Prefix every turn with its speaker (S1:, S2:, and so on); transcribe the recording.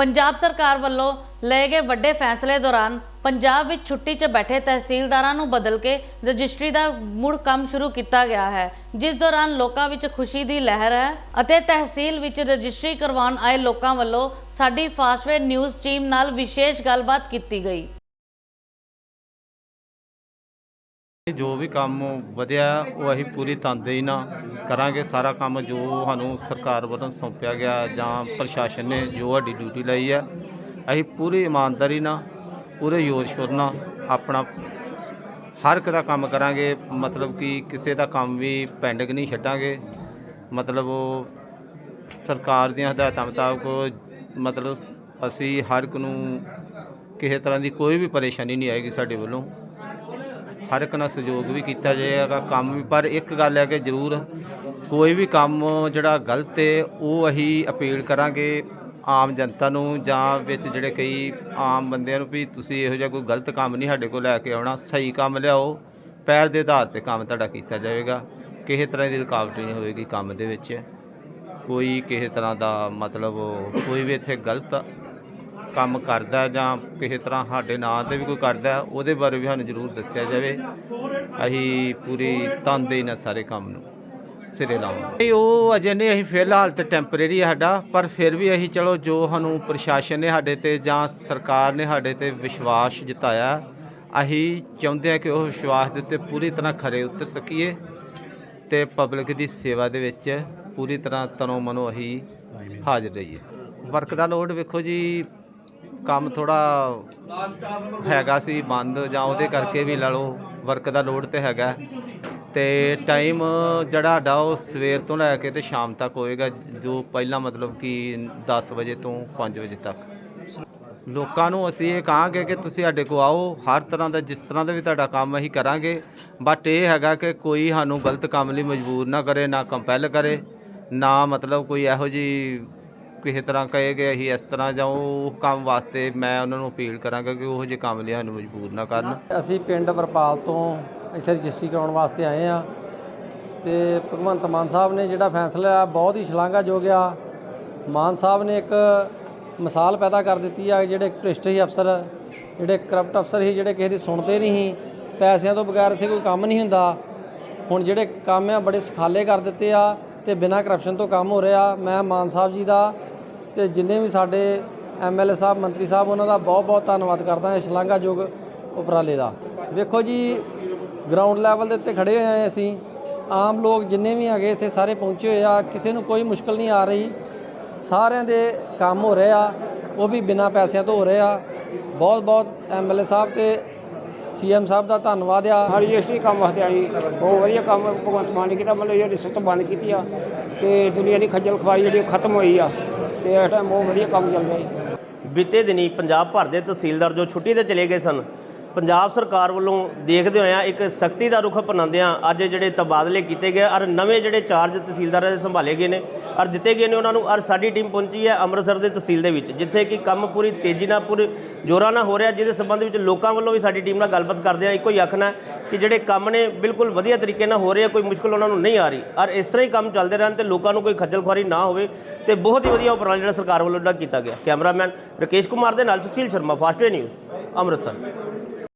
S1: ਪੰਜਾਬ ਸਰਕਾਰ ਵੱਲੋਂ ਲਏ ਗਏ ਵੱਡੇ ਫੈਸਲੇ ਦੌਰਾਨ ਪੰਜਾਬ ਵਿੱਚ ਛੁੱਟੀ 'ਚ ਬੈਠੇ ਤਹਿਸੀਲਦਾਰਾਂ ਨੂੰ ਬਦਲ ਕੇ ਰਜਿਸਟਰੀ ਦਾ ਮੁੜ ਕੰਮ ਸ਼ੁਰੂ ਕੀਤਾ ਗਿਆ ਹੈ। ਜਿਸ ਦੌਰਾਨ ਲੋਕਾਂ ਵਿੱਚ ਖੁਸ਼ੀ ਦੀ ਲਹਿਰ ਹੈ ਅਤੇ ਤਹਿਸੀਲ ਵਿੱਚ ਰਜਿਸਟਰੀ ਕਰਵਾਉਣ ਆਏ ਲੋਕਾਂ ਵੱਲੋਂ ਸਾਡੀ ਫਾਸਟਵੇ ਨਿਊਜ਼ ਟੀਮ ਨਾਲ ਵਿਸ਼ੇਸ਼ ਗੱਲਬਾਤ ਕੀਤੀ ਗਈ।
S2: ਜੋ ਵੀ ਕੰਮ ਵਧਿਆ, ਉਹ ਅਸੀਂ ਪੂਰੀ ਤਨਦੇਹੀ ਨਾਲ ਕਰਾਂਗੇ। ਸਾਰਾ ਕੰਮ ਜੋ ਸਾਨੂੰ ਸਰਕਾਰ ਵੱਲੋਂ ਸੌਂਪਿਆ ਗਿਆ ਜਾਂ ਪ੍ਰਸ਼ਾਸਨ ਨੇ ਜੋ ਸਾਡੀ ਡਿਊਟੀ ਲਈ ਹੈ, ਅਸੀਂ ਪੂਰੀ ਇਮਾਨਦਾਰੀ ਨਾਲ, ਪੂਰੇ ਜ਼ੋਰ ਸ਼ੋਰ ਨਾਲ ਆਪਣਾ ਹਰ ਇੱਕ ਦਾ ਕੰਮ ਕਰਾਂਗੇ। ਮਤਲਬ ਕਿ ਕਿਸੇ ਦਾ ਕੰਮ ਵੀ ਪੈਂਡਿੰਗ ਨਹੀਂ ਛੱਡਾਂਗੇ। ਮਤਲਬ ਉਹ ਸਰਕਾਰ ਦੀਆਂ ਹਦਾਇਤਾਂ ਮੁਤਾਬਕ ਮਤਲਬ ਅਸੀਂ ਹਰ ਇੱਕ ਨੂੰ ਕਿਸੇ ਤਰ੍ਹਾਂ ਦੀ ਕੋਈ ਵੀ ਪਰੇਸ਼ਾਨੀ ਨਹੀਂ ਆਏਗੀ ਸਾਡੇ ਵੱਲੋਂ। ਹਰ ਇੱਕ ਨਾਲ ਸਹਿਯੋਗ ਵੀ ਕੀਤਾ ਜਾਏਗਾ ਕੰਮ ਵੀ, ਪਰ ਇੱਕ ਗੱਲ ਹੈ ਕਿ ਜ਼ਰੂਰ ਕੋਈ ਵੀ ਕੰਮ ਜਿਹੜਾ ਗਲਤ ਹੈ, ਉਹ ਅਸੀਂ ਅਪੀਲ ਕਰਾਂਗੇ ਆਮ ਜਨਤਾ ਨੂੰ ਜਾਂ ਵਿੱਚ ਜਿਹੜੇ ਕਈ ਆਮ ਬੰਦਿਆਂ ਨੂੰ ਵੀ ਤੁਸੀਂ ਇਹੋ ਜਿਹਾ ਕੋਈ ਗਲਤ ਕੰਮ ਨਹੀਂ ਸਾਡੇ ਕੋਲ ਲੈ ਕੇ ਆਉਣਾ, ਸਹੀ ਕੰਮ ਲਿਆਓ ਪਹਿਲ ਦੇ ਆਧਾਰ ਤੇ ਕੰਮ ਤੁਹਾਡਾ ਕੀਤਾ ਜਾਵੇਗਾ। ਕਿਸੇ ਤਰ੍ਹਾਂ ਦੀ ਰੁਕਾਵਟ ਨਹੀਂ ਹੋਵੇਗੀ ਕੰਮ ਦੇ ਵਿੱਚ। ਕੋਈ ਕਿਸੇ ਤਰ੍ਹਾਂ ਦਾ ਮਤਲਬ ਕੋਈ ਵੀ ਇੱਥੇ ਗਲਤ ਕੰਮ ਕਰਦਾ ਜਾਂ ਕਿਸੇ ਤਰ੍ਹਾਂ ਸਾਡੇ ਨਾਂ ਤੇ ਵੀ ਕੋਈ ਕਰਦਾ ਉਹਦੇ ਬਾਰੇ ਵੀ ਸਾਨੂੰ ਜ਼ਰੂਰ ਦੱਸਿਆ ਜਾਵੇ। ਅਸੀਂ ਪੂਰੀ ਤਨਦੇਹੀ ਨਾਲ ਸਾਰੇ ਕੰਮ ਨੂੰ ਸਿਰੇ ਲਾਵਾਂਗੇ। ਉਹ ਅਜੇ ਨਹੀਂ, ਅਸੀਂ ਫਿਲਹਾਲ ਤੇ ਟੈਂਪਰੇਰੀ ਸਾਡਾ, ਪਰ ਫਿਰ ਵੀ ਅਸੀਂ ਚਲੋ ਜੋ ਸਾਨੂੰ ਪ੍ਰਸ਼ਾਸਨ ਨੇ ਸਾਡੇ ਤੇ ਜਾਂ ਸਰਕਾਰ ਨੇ ਸਾਡੇ ਤੇ ਵਿਸ਼ਵਾਸ ਜਤਾਇਆ, ਅਸੀਂ ਚਾਹੁੰਦੇ ਹਾਂ ਕਿ ਉਹ ਵਿਸ਼ਵਾਸ ਦੇ ਉੱਤੇ ਪੂਰੀ ਤਰ੍ਹਾਂ ਖਰੇ ਉਤਰ ਸਕੀਏ ਤੇ ਪਬਲਿਕ ਦੀ ਸੇਵਾ ਦੇ ਵਿੱਚ ਪੂਰੀ ਤਰ੍ਹਾਂ ਤਨੋਂ ਮਨੋਂ ਅਸੀਂ ਹਾਜ਼ਰ ਰਹੀਏ। ਵਰਕ ਦਾ ਲੋਡ ਵੇਖੋ ਜੀ ਕੰਮ ਥੋੜਾ ਹੈਗਾ ਸੀ ਬੰਦ ਜਾਂ ਉਹਦੇ ਕਰਕੇ ਵੀ ਲਾ ਲਓ ਵਰਕ ਦਾ ਲੋਡ ਤੇ ਹੈਗਾ। ਤੇ ਟਾਈਮ ਜਿਹੜਾ ਸਾਡਾ ਉਹ ਸਵੇਰ ਤੋਂ ਲੈ ਕੇ ਤੇ ਸ਼ਾਮ ਤੱਕ ਹੋਏਗਾ, ਜੋ ਪਹਿਲਾਂ ਮਤਲਬ ਕਿ 10 ਵਜੇ ਤੋਂ 5 ਵਜੇ ਤੱਕ। ਲੋਕਾਂ ਨੂੰ ਅਸੀਂ ਇਹ ਕਹਾਂਗੇ ਕਿ ਤੁਸੀਂ ਸਾਡੇ ਕੋਲ ਆਓ, ਹਰ ਤਰ੍ਹਾਂ ਦਾ, ਜਿਸ ਤਰ੍ਹਾਂ ਦਾ ਵੀ ਤੁਹਾਡਾ ਕੰਮ ਅਸੀਂ ਕਰਾਂਗੇ। ਬਟ ਇਹ ਹੈਗਾ ਕਿ ਕੋਈ ਸਾਨੂੰ ਗਲਤ ਕੰਮ ਲਈ ਮਜਬੂਰ ਨਾ ਕਰੇ, ਨਾ ਕੰਪੈਲ ਕਰੇ, ਨਾ ਮਤਲਬ ਕੋਈ ਇਹੋ ਜੀ ਕਿਸੇ ਤਰ੍ਹਾਂ ਕਹੇ ਕਿ ਅਸੀਂ ਇਸ ਤਰ੍ਹਾਂ ਜਾਂ ਉਹ ਕੰਮ ਵਾਸਤੇ ਮੈਂ ਉਹਨਾਂ ਨੂੰ ਅਪੀਲ ਕਰਾਂਗਾ ਕਿ ਉਹੋ ਜਿਹੇ ਕੰਮ ਲਈ ਸਾਨੂੰ ਮਜਬੂਰ ਨਾ ਕਰਨ।
S3: ਅਸੀਂ ਪਿੰਡ ਵਰਪਾਲ ਤੋਂ ਇੱਥੇ ਰਜਿਸਟਰੀ ਕਰਾਉਣ ਵਾਸਤੇ ਆਏ ਆ ਤੇ ਭਗਵੰਤ ਮਾਨ ਸਾਹਿਬ ਨੇ ਜਿਹੜਾ ਫੈਸਲਾ ਬਹੁਤ ਹੀ ਸ਼ਲਾਘਾਯੋਗ ਆ। ਮਾਨ ਸਾਹਿਬ ਨੇ ਇੱਕ ਮਿਸਾਲ ਪੈਦਾ ਕਰ ਦਿੱਤੀ ਆ, ਜਿਹੜੇ ਭ੍ਰਿਸ਼ਟ ਹੀ ਅਫਸਰ, ਜਿਹੜੇ ਕਰਪਟ ਅਫਸਰ ਸੀ ਜਿਹੜੇ ਕਿਸੇ ਦੀ ਸੁਣਦੇ ਨਹੀਂ ਸੀ। ਪੈਸਿਆਂ ਤੋਂ ਬਗੈਰ ਇੱਥੇ ਕੋਈ ਕੰਮ ਨਹੀਂ ਹੁੰਦਾ। ਹੁਣ ਜਿਹੜੇ ਕੰਮ ਆ, ਬੜੇ ਸੁਖਾਲੇ ਕਰ ਦਿੱਤੇ ਆ ਤੇ ਬਿਨਾਂ ਕਰਪਸ਼ਨ ਤੋਂ ਕੰਮ ਹੋ ਰਿਹਾ। ਮੈਂ ਮਾਨ ਸਾਹਿਬ ਜੀ ਦਾ ਤੇ ਜਿੰਨੇ ਵੀ ਸਾਡੇ ਐਮਐਲਏ ਸਾਹਿਬ, ਮੰਤਰੀ ਸਾਹਿਬ, ਉਹਨਾਂ ਦਾ ਬਹੁਤ ਬਹੁਤ ਧੰਨਵਾਦ ਕਰਦਾ ਹਾਂ ਸ਼ਲਾਘਾਯੋਗ ਉਪਰਾਲੇ ਦਾ। ਵੇਖੋ ਜੀ ਗਰਾਊਂਡ ਲੈਵਲ ਦੇ ਉੱਤੇ ਖੜੇ ਹੋਏ ਆ ਅਸੀਂ। ਆਮ ਲੋਕ ਜਿੰਨੇ ਵੀ ਹੈਗੇ ਇੱਥੇ ਸਾਰੇ ਪਹੁੰਚੇ ਹੋਏ ਆ। ਕਿਸੇ ਨੂੰ ਕੋਈ ਮੁਸ਼ਕਲ ਨਹੀਂ ਆ ਰਹੀ। ਸਾਰਿਆਂ ਦੇ ਕੰਮ ਹੋ ਰਹੇ ਆ। ਉਹ ਵੀ ਬਿਨਾਂ ਪੈਸਿਆਂ ਤੋਂ ਹੋ ਰਹੇ ਆ। ਬਹੁਤ ਬਹੁਤ ਐਮਐਲਏ ਸਾਹਿਬ ਤੇ ਸੀਐਮ ਸਾਹਿਬ ਦਾ ਧੰਨਵਾਦ ਆ।
S4: ਹਾਂ ਰਜਿਸਟਰੀ ਕੰਮ ਵਾਸਤੇ ਆਈ ਬਹੁਤ ਵਧੀਆ ਕੰਮ ਭਗਵੰਤ ਮਾਨ ਨੇ ਕੀਤਾ। ਮਤਲਬ ਇਹ ਰਿਸ਼ਵਤ ਬੰਦ ਕੀਤੀ ਆ। ਤੇ ਦੁਨੀਆ ਦੀ ਖੱਜਲ ਖਵਾਰੀ ਜਿਹੜੀ ਉਹ ਖਤਮ ਹੋਈ ਆ। ਤੇ ਇਸ ਟਾਈਮ ਬਹੁਤ ਵਧੀਆ ਕੰਮ ਚੱਲ ਰਿਹਾ ਜੀ।
S5: ਬੀਤੇ ਦਿਨੀ ਪੰਜਾਬ ਭਰ ਦੇ ਤਹਿਸੀਲਦਾਰ ਜੋ ਛੁੱਟੀ ਤੇ ਚਲੇ ਗਏ ਸਨ ਪੰਜਾਬ ਸਰਕਾਰ ਵੱਲੋਂ ਦੇਖਦੇ ਹੋਇਆਂ ਇੱਕ ਸਖਤੀ ਦਾ ਰੁਖ ਅਪਣਾਉਂਦਿਆਂ ਅੱਜ ਜਿਹੜੇ ਤਬਾਦਲੇ ਕੀਤੇ ਗਏ ਔਰ ਨਵੇਂ ਜਿਹੜੇ ਚਾਰਜ ਤਹਿਸੀਲਦਾਰਾਂ ਦੇ ਸੰਭਾਲੇ ਗਏ ਨੇ ਔਰ ਦਿੱਤੇ ਗਏ ਨੇ ਉਹਨਾਂ ਨੂੰ ਔਰ ਸਾਡੀ ਟੀਮ ਪਹੁੰਚੀ ਹੈ ਅੰਮ੍ਰਿਤਸਰ ਦੇ ਤਹਿਸੀਲ ਦੇ ਵਿੱਚ, ਜਿੱਥੇ ਕਿ ਕੰਮ ਪੂਰੀ ਤੇਜ਼ੀ ਨਾਲ ਪੂਰੀ ਜੋਰਾਂ ਨਾਲ ਹੋ ਰਿਹਾ, ਜਿਹਦੇ ਸੰਬੰਧ ਵਿੱਚ ਲੋਕਾਂ ਵੱਲੋਂ ਵੀ ਸਾਡੀ ਟੀਮ ਨਾਲ ਗੱਲਬਾਤ ਕਰਦੇ ਆ ਇੱਕੋ ਹੀ ਆਖਣਾ ਕਿ ਜਿਹੜੇ ਕੰਮ ਨੇ ਬਿਲਕੁਲ ਵਧੀਆ ਤਰੀਕੇ ਨਾਲ ਹੋ ਰਹੇ ਆ, ਕੋਈ ਮੁਸ਼ਕਲ ਉਹਨਾਂ ਨੂੰ ਨਹੀਂ ਆ ਰਹੀ। ਔਰ ਇਸ ਤਰ੍ਹਾਂ ਹੀ ਕੰਮ ਚੱਲਦੇ ਰਹਿਣ ਤੇ ਲੋਕਾਂ ਨੂੰ ਕੋਈ ਖੱਜਲ ਖੁਆਰੀ ਨਾ ਹੋਵੇ ਤੇ ਬਹੁਤ ਹੀ ਵਧੀਆ ਉਪਰਾਲਾ ਜਿਹੜਾ ਸਰਕਾਰ ਵੱਲੋਂ ਜਿਹੜਾ ਕੀਤਾ ਗਿਆ। ਕੈਮਰਾਮੈਨ ਰਕੇਸ਼ ਕੁਮਾਰ ਦੇ ਨਾਲ ਸੁਸ਼ੀਲ ਸ਼ਰਮਾ ਫਾਸਟਵੇ ਨਿਊਜ਼, ਅੰਮ੍ਰਿਤਸਰ।